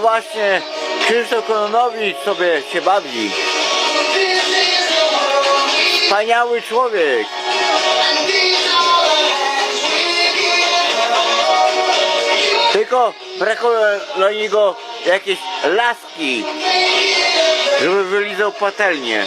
właśnie Krzysztof Kononowicz sobie się bawi. Wspaniały człowiek. Tylko brakuje dla niego jakiejś laski, żeby wylizał patelnię.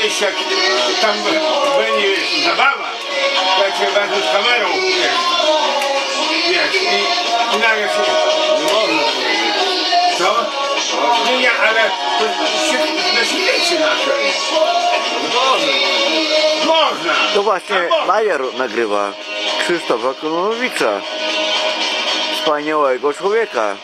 Kiedyś jak tam będzie zabawa, jak się wezmą z kamerą, wiesz, wiesz, i, i nagle się, nie można co? Nie, nie, ale to się, na świecie naszej. Można. Można. To właśnie A można. Majer nagrywa Krzysztofa Kononowicza. Wspaniałego człowieka.